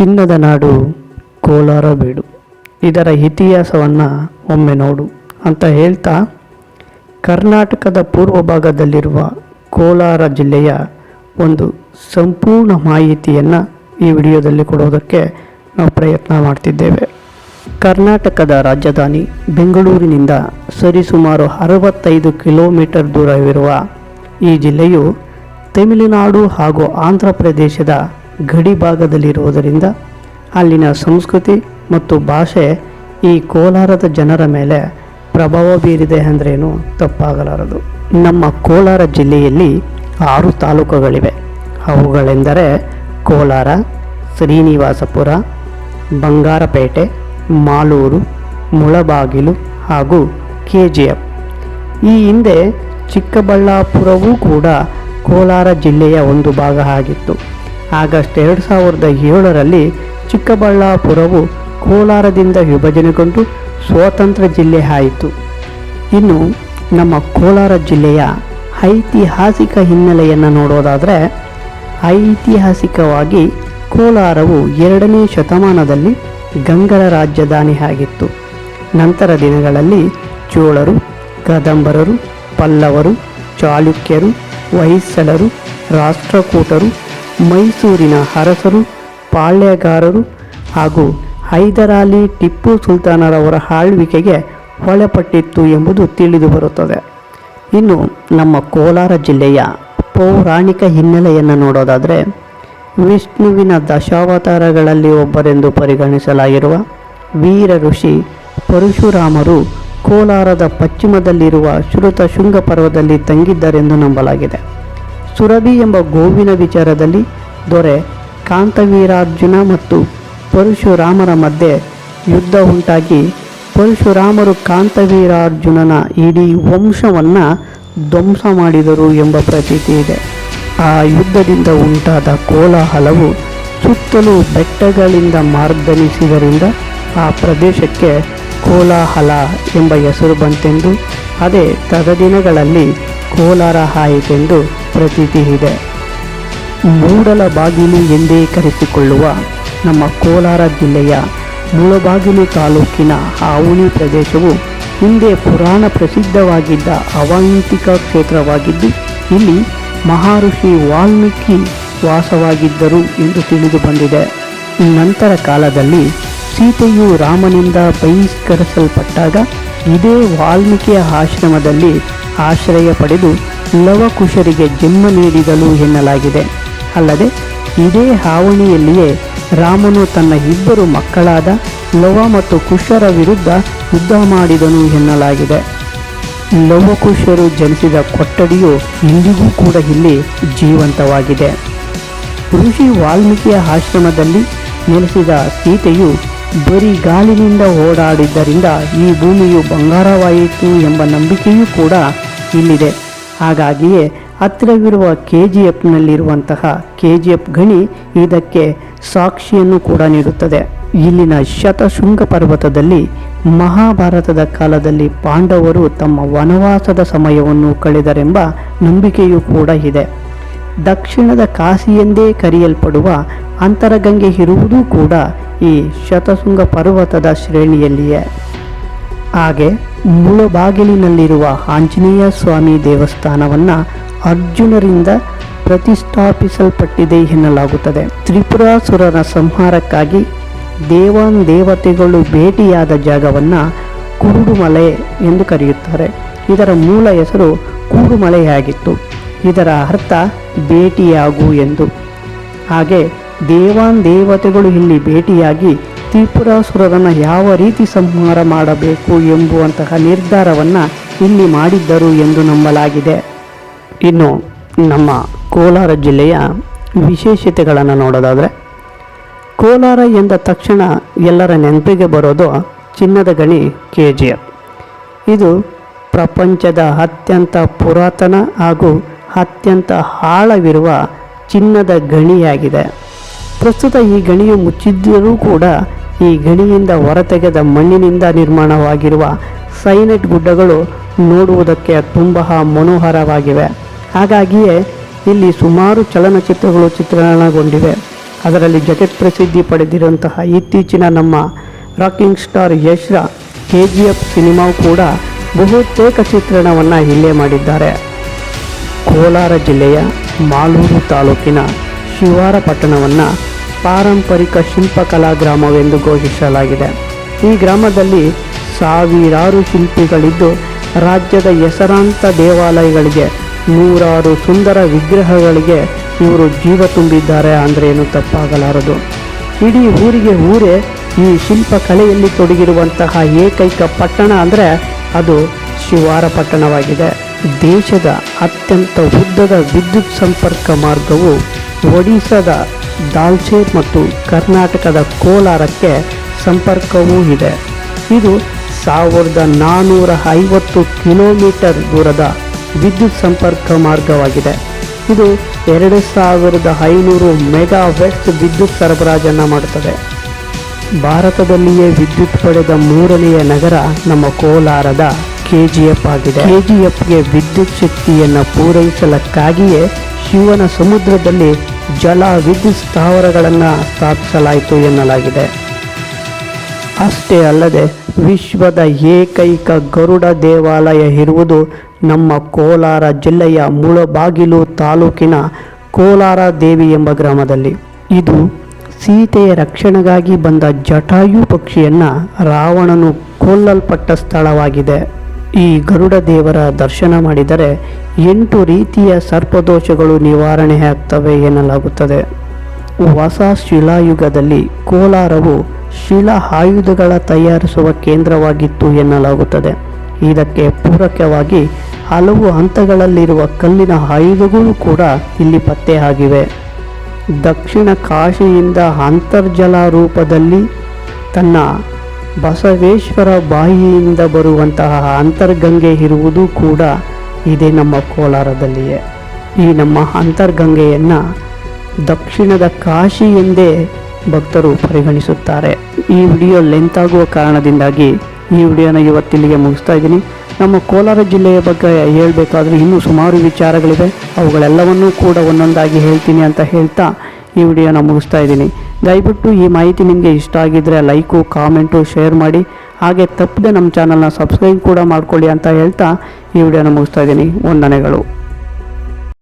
ಚಿನ್ನದ ನಾಡು ಕೋಲಾರ ಬೀಡು. ಇದರ ಇತಿಹಾಸವನ್ನು ಒಮ್ಮೆ ನೋಡು ಅಂತ ಹೇಳ್ತಾ, ಕರ್ನಾಟಕದ ಪೂರ್ವ ಭಾಗದಲ್ಲಿರುವ ಕೋಲಾರ ಜಿಲ್ಲೆಯ ಒಂದು ಸಂಪೂರ್ಣ ಮಾಹಿತಿಯನ್ನು ಈ ವಿಡಿಯೋದಲ್ಲಿ ಕೊಡೋದಕ್ಕೆ ನಾವು ಪ್ರಯತ್ನ ಮಾಡ್ತಿದ್ದೇವೆ. ಕರ್ನಾಟಕದ ರಾಜಧಾನಿ ಬೆಂಗಳೂರಿನಿಂದ ಸರಿಸುಮಾರು ಅರವತ್ತೈದು ಕಿಲೋಮೀಟರ್ ದೂರವಿರುವ ಈ ಜಿಲ್ಲೆಯು ತಮಿಳುನಾಡು ಹಾಗೂ ಆಂಧ್ರ ಪ್ರದೇಶದ ಗಡಿ ಭಾಗದಲ್ಲಿರುವುದರಿಂದ ಅಲ್ಲಿನ ಸಂಸ್ಕೃತಿ ಮತ್ತು ಭಾಷೆ ಈ ಕೋಲಾರದ ಜನರ ಮೇಲೆ ಪ್ರಭಾವ ಬೀರಿದೆ ಅಂದ್ರೇನು ತಪ್ಪಾಗಲಾರದು. ನಮ್ಮ ಕೋಲಾರ ಜಿಲ್ಲೆಯಲ್ಲಿ ಆರು ತಾಲೂಕುಗಳಿವೆ. ಅವುಗಳೆಂದರೆ ಕೋಲಾರ, ಶ್ರೀನಿವಾಸಪುರ, ಬಂಗಾರಪೇಟೆ, ಮಾಲೂರು, ಮುಳಬಾಗಿಲು ಹಾಗೂ ಕೆ ಜಿ ಎಫ್ ಈ ಹಿಂದೆ ಚಿಕ್ಕಬಳ್ಳಾಪುರವೂ ಕೂಡ ಕೋಲಾರ ಜಿಲ್ಲೆಯ ಒಂದು ಭಾಗ ಆಗಿತ್ತು. ಆಗಸ್ಟ್ ಎರಡು ಸಾವಿರದ ಏಳರಲ್ಲಿ ಚಿಕ್ಕಬಳ್ಳಾಪುರವು ಕೋಲಾರದಿಂದ ವಿಭಜನೆಗೊಂಡು ಸ್ವತಂತ್ರ ಜಿಲ್ಲೆ ಆಯಿತು. ಇನ್ನು ನಮ್ಮ ಕೋಲಾರ ಜಿಲ್ಲೆಯ ಐತಿಹಾಸಿಕ ಹಿನ್ನೆಲೆಯನ್ನು ನೋಡೋದಾದರೆ, ಐತಿಹಾಸಿಕವಾಗಿ ಕೋಲಾರವು ಎರಡನೇ ಶತಮಾನದಲ್ಲಿ ಗಂಗರ ರಾಜಧಾನಿ ಆಗಿತ್ತು. ನಂತರ ದಿನಗಳಲ್ಲಿ ಚೋಳರು ಕದಂಬರರು ಪಲ್ಲವರು, ಚಾಲುಕ್ಯರು ಹೊಯ್ಸಳರು ರಾಷ್ಟ್ರಕೂಟರು ಮೈಸೂರಿನ ಅರಸರು, ಪಾಳ್ಯಗಾರರು ಹಾಗೂ ಹೈದರಾಲಿ ಟಿಪ್ಪು ಸುಲ್ತಾನರವರ ಆಳ್ವಿಕೆಗೆ ಒಳಪಟ್ಟಿತ್ತು ಎಂಬುದು ತಿಳಿದು ಬರುತ್ತದೆ. ಇನ್ನು ನಮ್ಮ ಕೋಲಾರ ಜಿಲ್ಲೆಯ ಪೌರಾಣಿಕ ಹಿನ್ನೆಲೆಯನ್ನು ನೋಡೋದಾದರೆ, ವಿಷ್ಣುವಿನ ದಶಾವತಾರಗಳಲ್ಲಿ ಒಬ್ಬರೆಂದು ಪರಿಗಣಿಸಲಾಗಿರುವ ವೀರ ಋಷಿ ಪರಶುರಾಮರು ಕೋಲಾರದ ಪಶ್ಚಿಮದಲ್ಲಿರುವ ಶ್ರುತ ಶೃಂಗ ಪರ್ವದಲ್ಲಿ ತಂಗಿದ್ದರೆಂದು ನಂಬಲಾಗಿದೆ. ಸುರಭಿ ಎಂಬ ಗೋವಿನ ವಿಚಾರದಲ್ಲಿ ದೊರೆ ಕಾಂತವೀರಾರ್ಜುನ ಮತ್ತು ಪರಶುರಾಮರ ಮಧ್ಯೆ ಯುದ್ಧ ಉಂಟಾಗಿ ಪರಶುರಾಮರು ಕಾಂತವೀರಾರ್ಜುನನ ಇಡೀ ವಂಶವನ್ನು ಧ್ವಂಸ ಮಾಡಿದರು ಎಂಬ ಪ್ರತೀತಿ ಇದೆ. ಆ ಯುದ್ಧದಿಂದ ಉಂಟಾದ ಕೋಲಾಹಲವು ಸುತ್ತಲೂ ಬೆಟ್ಟಗಳಿಂದ ಮಾರ್ಗನಿಸಿದರಿಂದ ಆ ಪ್ರದೇಶಕ್ಕೆ ಕೋಲಾಹಲ ಎಂಬ ಹೆಸರು ಬಂತೆಂದು, ಅದೇ ತದ ದಿನಗಳಲ್ಲಿ ಕೋಲಾರ ಆಯಿತೆಂದು ಪ್ರತೀತಿ ಇದೆ. ಮೂಡಲ ಬಾಗಿಲು ಎಂದೇ ಕರೆಸಿಕೊಳ್ಳುವ ನಮ್ಮ ಕೋಲಾರ ಜಿಲ್ಲೆಯ ಮುಳಬಾಗಿಲು ತಾಲೂಕಿನ ಆವಣಿ ಪ್ರದೇಶವು ಹಿಂದೆ ಪುರಾಣ ಪ್ರಸಿದ್ಧವಾಗಿದ್ದ ಅವಾಂತಿಕ ಕ್ಷೇತ್ರವಾಗಿದ್ದು, ಇಲ್ಲಿ ಮಹಾಋಷಿ ವಾಲ್ಮೀಕಿ ವಾಸವಾಗಿದ್ದರು ಎಂದು ತಿಳಿದು ಬಂದಿದೆ. ನಂತರ ಕಾಲದಲ್ಲಿ ಸೀತೆಯು ರಾಮನಿಂದ ಬಹಿಷ್ಕರಿಸಲ್ಪಟ್ಟಾಗ ಇದೇ ವಾಲ್ಮೀಕಿಯ ಆಶ್ರಮದಲ್ಲಿ ಆಶ್ರಯ ಪಡೆದು ಲವಕುಶರಿಗೆ ಜನ್ಮ ನೀಡಿದಳು ಎನ್ನಲಾಗಿದೆ. ಅಲ್ಲದೆ, ಇದೇ ಹಾವಣಿಯಲ್ಲಿಯೇ ರಾಮನು ತನ್ನ ಇಬ್ಬರು ಮಕ್ಕಳಾದ ಲವ ಮತ್ತು ಕುಶರ ವಿರುದ್ಧ ಯುದ್ಧ ಮಾಡಿದನು ಎನ್ನಲಾಗಿದೆ. ಲವಕುಶರು ಜನಿಸಿದ ಕೊಠಡಿಯು ಇಂದಿಗೂ ಕೂಡ ಇಲ್ಲಿ ಜೀವಂತವಾಗಿದೆ. ಋಷಿ ವಾಲ್ಮೀಕಿಯ ಆಶ್ರಮದಲ್ಲಿ ನೆಲೆಸಿದ ಸೀತೆಯು ಬರೀ ಗಾಲಿನಿಂದ ಓಡಾಡಿದ್ದರಿಂದ ಈ ಭೂಮಿಯು ಬಂಗಾರವಾಯಿತು ಎಂಬ ನಂಬಿಕೆಯೂ ಕೂಡ ಇಲ್ಲಿದೆ. ಹಾಗಾಗಿಯೇ ಹತ್ತಿರವಿರುವ ಕೆ ಜಿ ಎಫ್ನಲ್ಲಿರುವಂತಹ ಕೆ ಜಿ ಎಫ್ ಗಣಿ ಇದಕ್ಕೆ ಸಾಕ್ಷಿಯನ್ನು ಕೂಡ ನೀಡುತ್ತದೆ. ಇಲ್ಲಿನ ಶತಶೃಂಗ ಪರ್ವತದಲ್ಲಿ ಮಹಾಭಾರತದ ಕಾಲದಲ್ಲಿ ಪಾಂಡವರು ತಮ್ಮ ವನವಾಸದ ಸಮಯವನ್ನು ಕಳೆದರೆಂಬ ನಂಬಿಕೆಯೂ ಕೂಡ ಇದೆ. ದಕ್ಷಿಣದ ಕಾಶಿ ಎಂದೇ ಕರೆಯಲ್ಪಡುವ ಅಂತರಗಂಗೆ ಇರುವುದೂ ಕೂಡ ಈ ಶತಶೃಂಗ ಪರ್ವತದ ಶ್ರೇಣಿಯಲ್ಲಿಯೇ. ಹಾಗೆ ಮುಳುಬಾಗಿಲಿನಲ್ಲಿರುವ ಆಂಜನೇಯ ಸ್ವಾಮಿ ದೇವಸ್ಥಾನವನ್ನು ಅರ್ಜುನರಿಂದ ಪ್ರತಿಷ್ಠಾಪಿಸಲ್ಪಟ್ಟಿದೆ ಎನ್ನಲಾಗುತ್ತದೆ. ತ್ರಿಪುರಾಸುರನ ಸಂಹಾರಕ್ಕಾಗಿ ದೇವಾನ್ ದೇವತೆಗಳು ಭೇಟಿಯಾದ ಜಾಗವನ್ನು ಕುರುಡುಮಲೆ ಎಂದು ಕರೆಯುತ್ತಾರೆ. ಇದರ ಮೂಲ ಹೆಸರು ಕೂಡುಮಲೆಯಾಗಿತ್ತು. ಇದರ ಅರ್ಥ ಭೇಟಿಯಾಗು ಎಂದು. ಹಾಗೆ ದೇವಾನ್ ದೇವತೆಗಳು ಇಲ್ಲಿ ಭೇಟಿಯಾಗಿ ತ್ರಿಪುರಾಸುರರನ್ನು ಯಾವ ರೀತಿ ಸಂಹಾರ ಮಾಡಬೇಕು ಎಂಬುವಂತಹ ನಿರ್ಧಾರವನ್ನು ಇಲ್ಲಿ ಮಾಡಿದ್ದರು ಎಂದು ನಂಬಲಾಗಿದೆ. ಇನ್ನು ನಮ್ಮ ಕೋಲಾರ ಜಿಲ್ಲೆಯ ವಿಶೇಷತೆಗಳನ್ನು ನೋಡೋದಾದರೆ, ಕೋಲಾರ ಎಂದ ತಕ್ಷಣ ಎಲ್ಲರ ನೆನಪಿಗೆ ಬರೋದು ಚಿನ್ನದ ಗಣಿ ಕೆ ಜಿ ಎಫ್ ಇದು ಪ್ರಪಂಚದ ಅತ್ಯಂತ ಪುರಾತನ ಹಾಗೂ ಅತ್ಯಂತ ಆಳವಿರುವ ಚಿನ್ನದ ಗಣಿಯಾಗಿದೆ. ಪ್ರಸ್ತುತ ಈ ಗಣಿಯು ಮುಚ್ಚಿದ್ದರೂ ಕೂಡ ಈ ಗಣಿಯಿಂದ ಹೊರತೆಗೆದ ಮಣ್ಣಿನಿಂದ ನಿರ್ಮಾಣವಾಗಿರುವ ಸೈನೆಟ್ ಗುಡ್ಡಗಳು ನೋಡುವುದಕ್ಕೆ ತುಂಬ ಮನೋಹರವಾಗಿವೆ. ಹಾಗಾಗಿಯೇ ಇಲ್ಲಿ ಸುಮಾರು ಚಲನಚಿತ್ರಗಳು ಚಿತ್ರಣಗೊಂಡಿವೆ. ಅದರಲ್ಲಿ ಜಗತ್ ಪ್ರಸಿದ್ಧಿ ಪಡೆದಿರುವಂತಹ ಇತ್ತೀಚಿನ ನಮ್ಮ ರಾಕಿಂಗ್ ಸ್ಟಾರ್ ಯಶ್ರ ಕೆ ಜಿ ಎಫ್ ಸಿನಿಮಾವು ಕೂಡ ಬಹುತೇಕ ಚಿತ್ರಣವನ್ನು ಇಲ್ಲೇ ಮಾಡಿದ್ದಾರೆ. ಕೋಲಾರ ಜಿಲ್ಲೆಯ ಮಾಲೂರು ತಾಲೂಕಿನ ಶಿವಾರ ಪಟ್ಟಣವನ್ನು ಪಾರಂಪರಿಕ ಶಿಲ್ಪಕಲಾ ಗ್ರಾಮವೆಂದು ಘೋಷಿಸಲಾಗಿದೆ. ಈ ಗ್ರಾಮದಲ್ಲಿ ಸಾವಿರಾರು ಶಿಲ್ಪಿಗಳಿದ್ದು, ರಾಜ್ಯದ ಹೆಸರಾಂತ ದೇವಾಲಯಗಳಿಗೆ ನೂರಾರು ಸುಂದರ ವಿಗ್ರಹಗಳಿಗೆ ಇವರು ಜೀವ ತುಂಬಿದ್ದಾರೆ ಅಂದರೆ ಏನು ತಪ್ಪಾಗಲಾರದು. ಇಡೀ ಊರಿಗೆ ಊರೇ ಈ ಶಿಲ್ಪಕಲೆಯಲ್ಲಿ ತೊಡಗಿರುವಂತಹ ಏಕೈಕ ಪಟ್ಟಣ ಅಂದರೆ ಅದು ಶಿವಾರ ಪಟ್ಟಣವಾಗಿದೆ. ದೇಶದ ಅತ್ಯಂತ ಉದ್ದದ ವಿದ್ಯುತ್ ಸಂಪರ್ಕ ಮಾರ್ಗವು ಒಡಿಶಾದ ದಾಲ್ಚೇರ್ ಮತ್ತು ಕರ್ನಾಟಕದ ಕೋಲಾರಕ್ಕೆ ಸಂಪರ್ಕವೂ ಇದೆ. ಇದು ಸಾವಿರದ ನಾನ್ನೂರ ಐವತ್ತು ಕಿಲೋಮೀಟರ್ ದೂರದ ವಿದ್ಯುತ್ ಸಂಪರ್ಕ ಮಾರ್ಗವಾಗಿದೆ. ಇದು ಎರಡು ಸಾವಿರದ ಐನೂರು ಮೆಗಾವೆಟ್ಸ್ ವಿದ್ಯುತ್ ಸರಬರಾಜನ್ನು ಮಾಡುತ್ತದೆ. ಭಾರತದಲ್ಲಿಯೇ ವಿದ್ಯುತ್ ಪಡೆದ ಮೂರನೆಯ ನಗರ ನಮ್ಮ ಕೋಲಾರದ ಕೆ ಜಿ ಎಫ್ ಆಗಿದೆ. ಕೆ ಜಿ ಎಫ್ಗೆ ವಿದ್ಯುತ್ ಶಕ್ತಿಯನ್ನು ಪೂರೈಸಲಕ್ಕಾಗಿಯೇ ಶಿವನ ಸಮುದ್ರದಲ್ಲಿ ಜಲ ವಿದ್ಯುತ್ ಸ್ಥಾವರಗಳನ್ನು ಸ್ಥಾಪಿಸಲಾಯಿತು ಎನ್ನಲಾಗಿದೆ. ಅಷ್ಟೇ ಅಲ್ಲದೆ ವಿಶ್ವದ ಏಕೈಕ ಗರುಡ ದೇವಾಲಯ ಇರುವುದು ನಮ್ಮ ಕೋಲಾರ ಜಿಲ್ಲೆಯ ಮುಳಬಾಗಿಲು ತಾಲೂಕಿನ ಕೋಲಾರ ದೇವಿ ಎಂಬ ಗ್ರಾಮದಲ್ಲಿ. ಇದು ಸೀತೆಯ ರಕ್ಷಣೆಗಾಗಿ ಬಂದ ಜಟಾಯು ಪಕ್ಷಿಯನ್ನು ರಾವಣನು ಕೊಲ್ಲಲ್ಪಟ್ಟ ಸ್ಥಳವಾಗಿದೆ. ಈ ಗರುಡ ದೇವರ ದರ್ಶನ ಮಾಡಿದರೆ ಎಂಟು ರೀತಿಯ ಸರ್ಪದೋಷಗಳು ನಿವಾರಣೆ ಆಗ್ತವೆ ಎನ್ನಲಾಗುತ್ತದೆ. ಹೊಸ ಶಿಲಾಯುಗದಲ್ಲಿ ಕೋಲಾರವು ಶಿಲಾ ಆಯುಧಗಳ ತಯಾರಿಸುವ ಕೇಂದ್ರವಾಗಿತ್ತು ಎನ್ನಲಾಗುತ್ತದೆ. ಇದಕ್ಕೆ ಪೂರಕವಾಗಿ ಹಲವು ಹಂತಗಳಲ್ಲಿರುವ ಕಲ್ಲಿನ ಆಯುಧಗಳು ಕೂಡ ಇಲ್ಲಿ ಪತ್ತೆ ಆಗಿವೆ ದಕ್ಷಿಣ ಕಾಶಿಯಿಂದ ಅಂತರ್ಜಲ ರೂಪದಲ್ಲಿ ತನ್ನ ಬಸವೇಶ್ವರ ಬಾಯಿಯಿಂದ ಬರುವಂತಹ ಅಂತರ್ಗಂಗೆ ಇರುವುದು ಕೂಡ ಇದೆ ನಮ್ಮ ಕೋಲಾರದಲ್ಲಿಯೇ. ಈ ನಮ್ಮ ಅಂತರ್ಗಂಗೆಯನ್ನು ದಕ್ಷಿಣದ ಕಾಶಿ ಎಂದೇ ಭಕ್ತರು ಪರಿಗಣಿಸುತ್ತಾರೆ. ಈ ವಿಡಿಯೋ ಲೆಂತ್ ಆಗುವ ಕಾರಣದಿಂದಾಗಿ ಈ ವಿಡಿಯೋನ ಇವತ್ತಿಲ್ಲಿಗೆ ಮುಗಿಸ್ತಾ ಇದ್ದೀನಿ. ನಮ್ಮ ಕೋಲಾರ ಜಿಲ್ಲೆಯ ಬಗ್ಗೆ ಹೇಳಬೇಕಾದ್ರೆ ಇನ್ನೂ ಸುಮಾರು ವಿಚಾರಗಳಿವೆ. ಅವುಗಳೆಲ್ಲವನ್ನೂ ಕೂಡ ಒಂದೊಂದಾಗಿ ಹೇಳ್ತೀನಿ ಅಂತ ಹೇಳ್ತಾ ಈ ವಿಡಿಯೋನ ಮುಗಿಸ್ತಾ ಇದ್ದೀನಿ. ದಯವಿಟ್ಟು ಈ ಮಾಹಿತಿ ನಿಮಗೆ ಇಷ್ಟ ಆಗಿದ್ದರೆ ಲೈಕು, ಕಾಮೆಂಟು, ಶೇರ್ ಮಾಡಿ. ಹಾಗೆ ತಪ್ಪದೆ ನಮ್ಮ ಚಾನಲ್ನ ಸಬ್ಸ್ಕ್ರೈಬ್ ಕೂಡ ಮಾಡ್ಕೊಳ್ಳಿ ಅಂತ ಹೇಳ್ತಾ ಈ ವಿಡಿಯೋನ ಮುಗಿಸ್ತಾ ಇದ್ದೀನಿ. ವಂದನೆಗಳು.